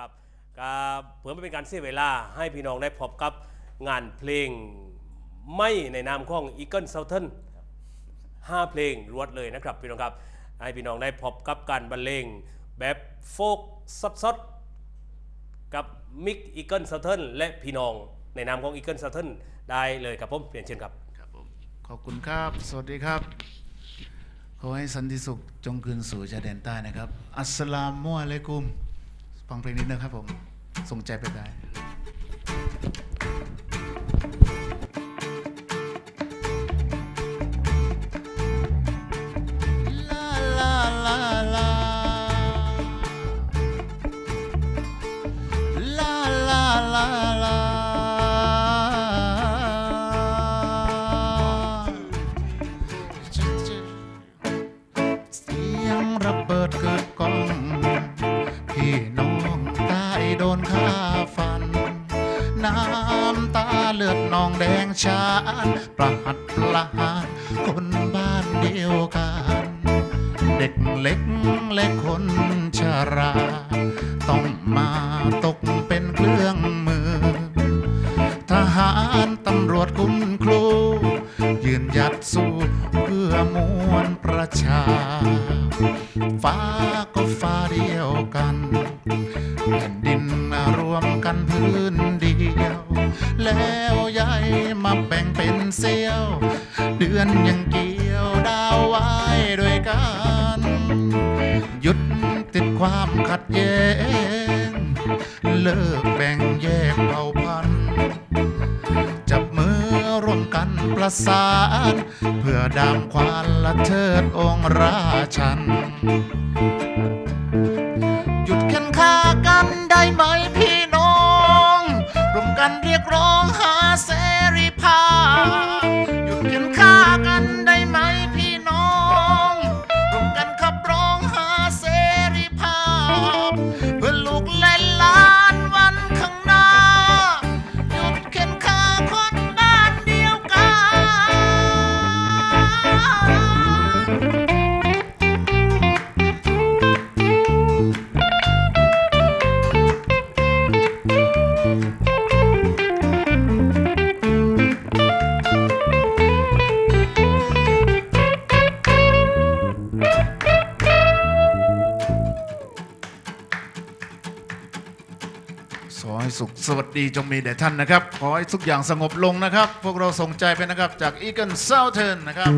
ครับก็เพื่อไม่เป็นการเสียเวลาให้พี่น้องได้พบกับงานเพลงไม่ในนามของ Eagle Southern ห้าเพลงรวดเลยนะครับพี่น้องครับให้พี่น้องได้พบกับการบรรเลงแบบโฟกสดๆกับมิกอีเกิลซัตเทิลและพี่น้องในนามของอีเกิลซัตเทิลได้เลยครับผมเปลี่ยนเชิญครับ ครับผมขอบคุณครับ สวัสดีครับ ขอให้สันติสุขจงคืนสู่ชายแดนใต้นะครับ อัสสลามุอะลัยกุม ฟังเพลงนี้นะครับผม ส่งใจไปได้ สารเพื่อดามควานและเทิดองค์ราชัน สวัสดีจงมีแด่ท่านนะครับ ขอให้ทุกอย่างสงบลงนะครับ พวกเราส่งใจไปนะครับ จาก Eagle Southern นะครับ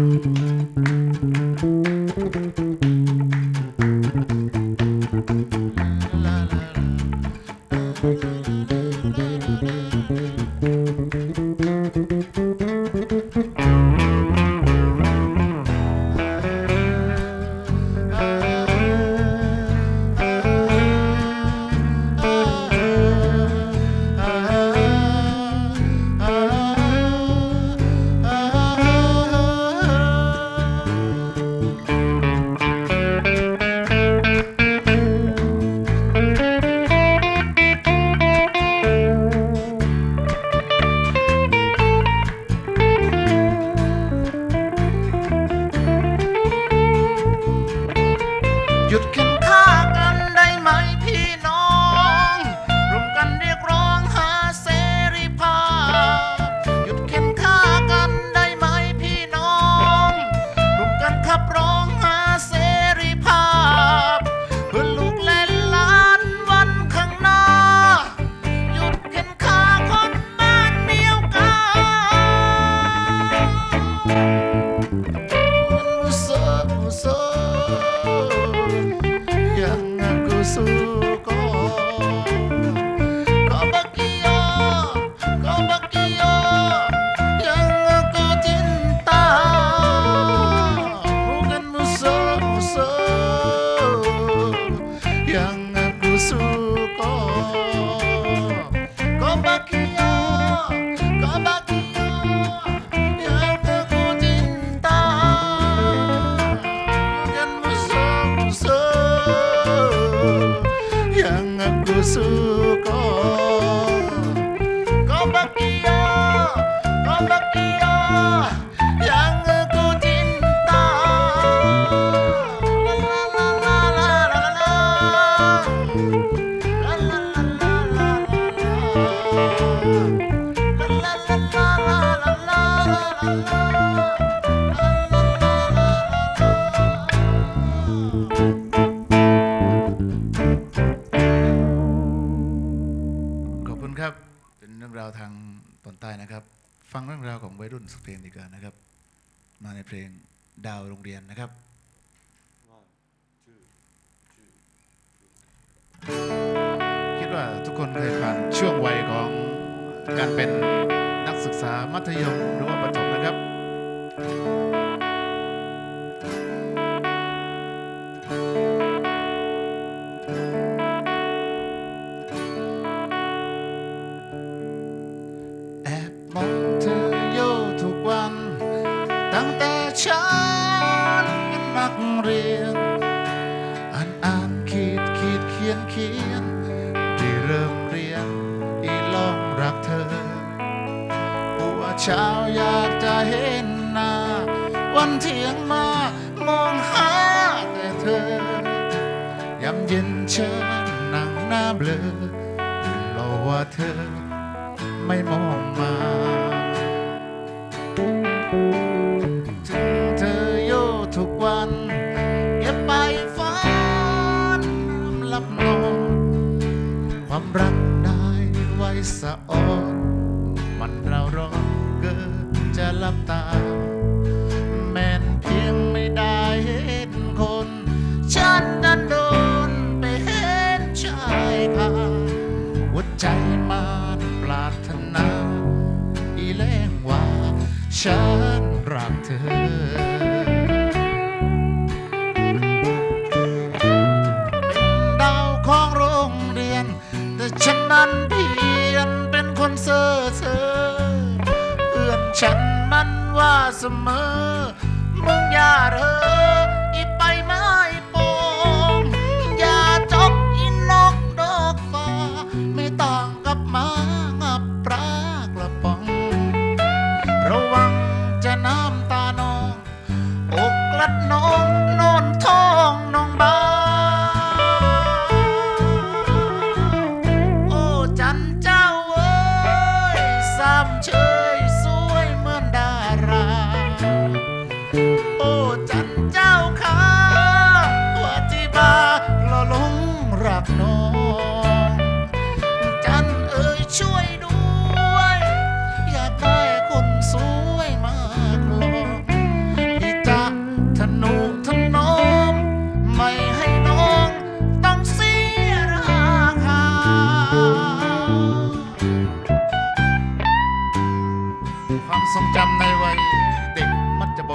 सुखा นะครับ ฟังเรื่องราวของวัยรุ่นสักเพลงดีกว่านะครับ มาในเพลงดาวโรงเรียนนะครับ คิดว่าทุกคนเคยผ่านช่วงวัยของการเป็นนักศึกษามัธยมหรือว่าประถมนะครับ เช้าอยากจะเห็นหน้า วันเที่ยงมามองหาแต่เธอยามเย็นเชิญนั่งหน้าเบลอรอว่าเธอไม่มองมาถึงเธออยู่ทุกวันเก็บไปฝันลับนอนความรักได้ไว้สะ ฉันรักเธอดาวของโรงเรียนแต่ฉันนั้นเพียนเป็นคนเซ่อเซอเพื่อนฉันมันว่าเสมอมึงอย่าเถอะ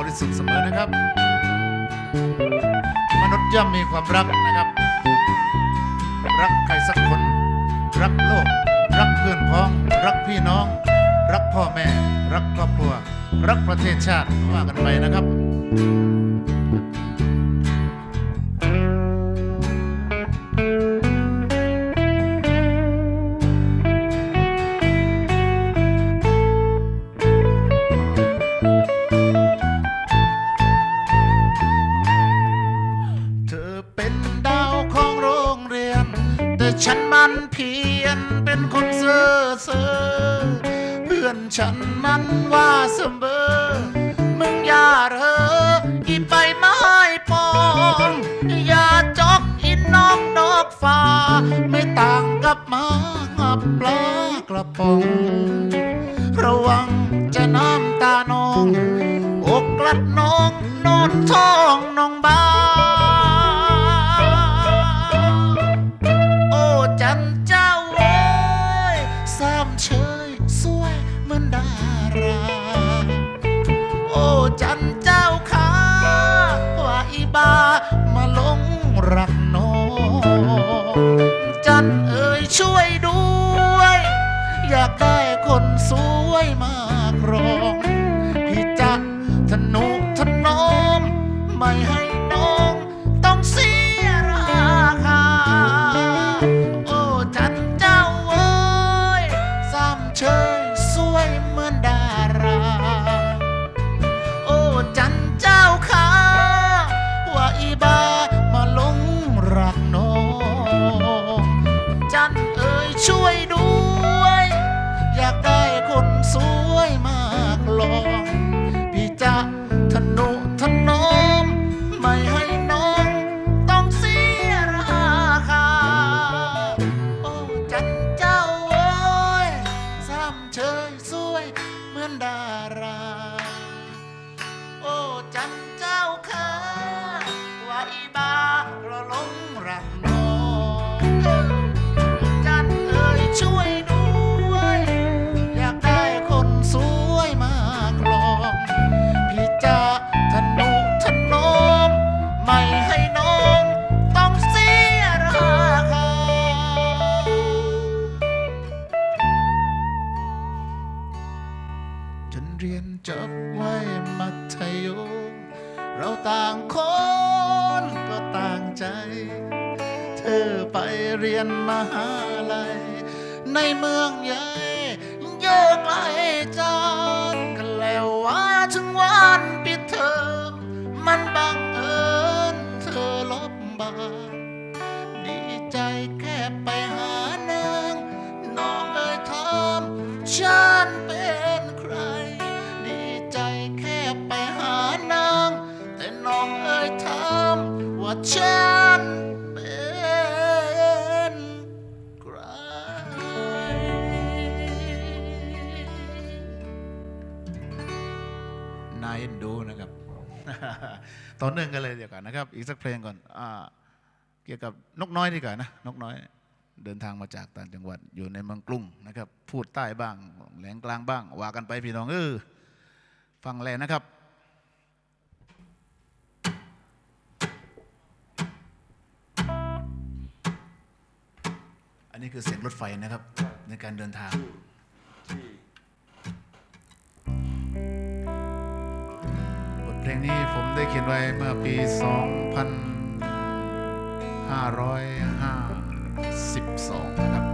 ริสุทธิ์เสมอนะครับ มนุษย์ย่อมมีความรักนะครับ รักใครสักคน รักโลก รักเพื่อนพ้อง รักพี่น้อง รักพ่อแม่ รักครอบครัว รักประเทศชาติว่ากันไปนะครับ เซอเพื่อนฉันนั้นว่าเสมอ มึงอย่าเถออีไปไม้ปอง อย่าจอกอินนอกดอกฟ้า ไม่ต่างกับมางับปลากระป๋อง ระวังจะน้ำตานอง อกกลัดน้องนอนท้องน้องบ้า เรียนจบไว้มัธยมเราต่างคนก็ต่างใจ เธอไปเรียนมหาลัย ในเมืองใหญ่เยอะไกลจากกันแล้วว่าถึงวันปิดเทอมมันบังเอิญเธอลบบาน อเนื่องกันเลยเดี๋ยวกันนะครับ อีกสักเพลงก่อนอเกี่ยวกับนกน้อยดีกว่านะนกน้อยเดินทางมาจากต่างจังหวัดอยู่ในเมืองกรุงนะครับ พูดใต้บ้างแหลงกลางบ้างว่ากันไปพี่น้องเออฟังแลนะครับอันนี้คือเสียงรถไฟนะครับในการเดินทาง เพลงนี้ผมได้เขียนไว้เมื่อปี 2552 นะครับ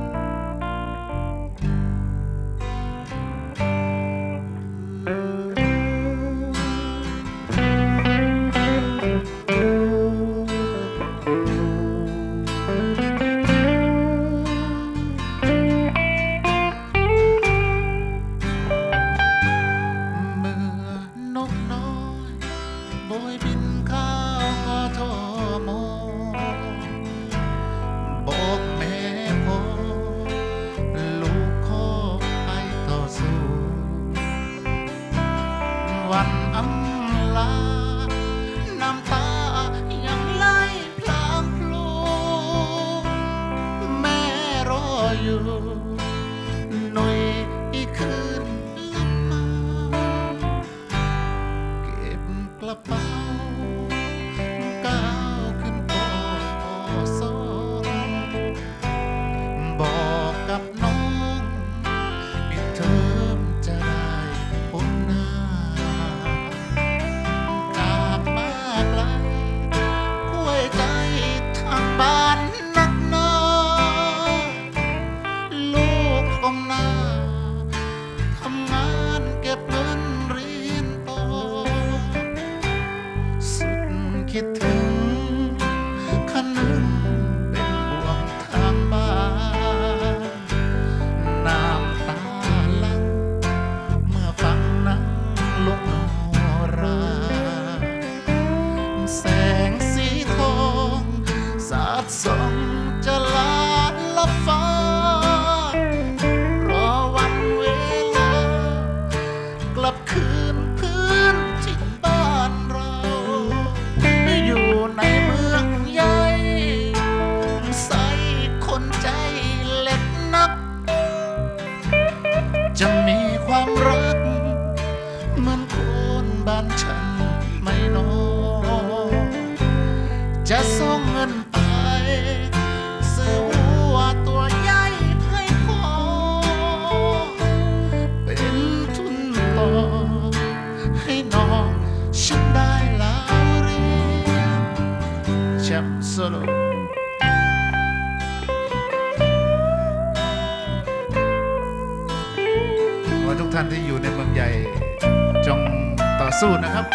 สู้นะครับ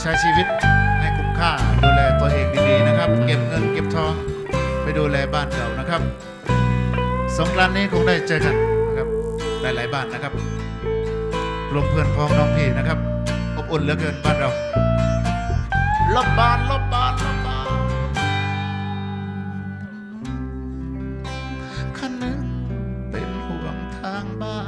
ใช้ชีวิตให้คุ้มค่าดูแลตัวเองดีๆนะครับ เก็บเงินเก็บทองไปดูแลบ้านเก่านะครับ สงกรานต์นี้คงได้เจอกันนะครับหลายๆบ้านนะครับรวมเพื่อนพ้องน้องพี่นะครับอบอุ่นเหลือเกินบ้านเราลบบานลบบานลบบานคันหนึ่งเป็นห่วงทางบ้าน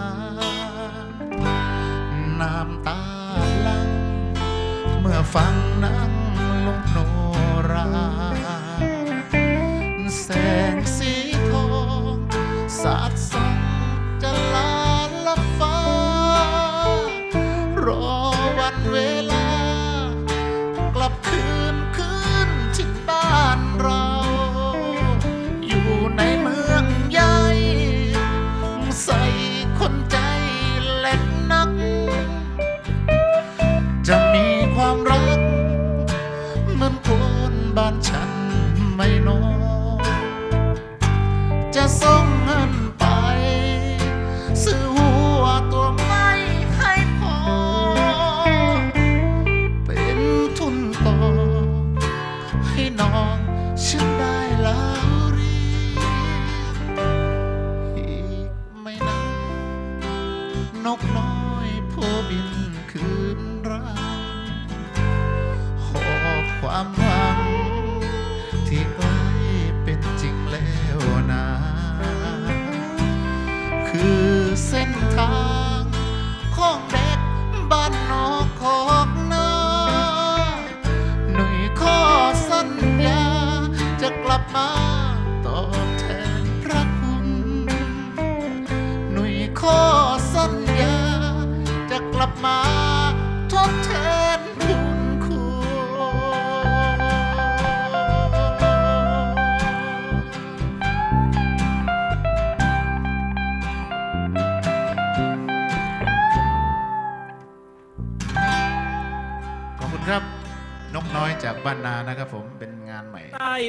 烦恼。I'm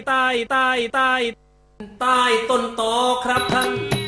ใต้ใต้ใต้ใต้ต้นตอครับท่าน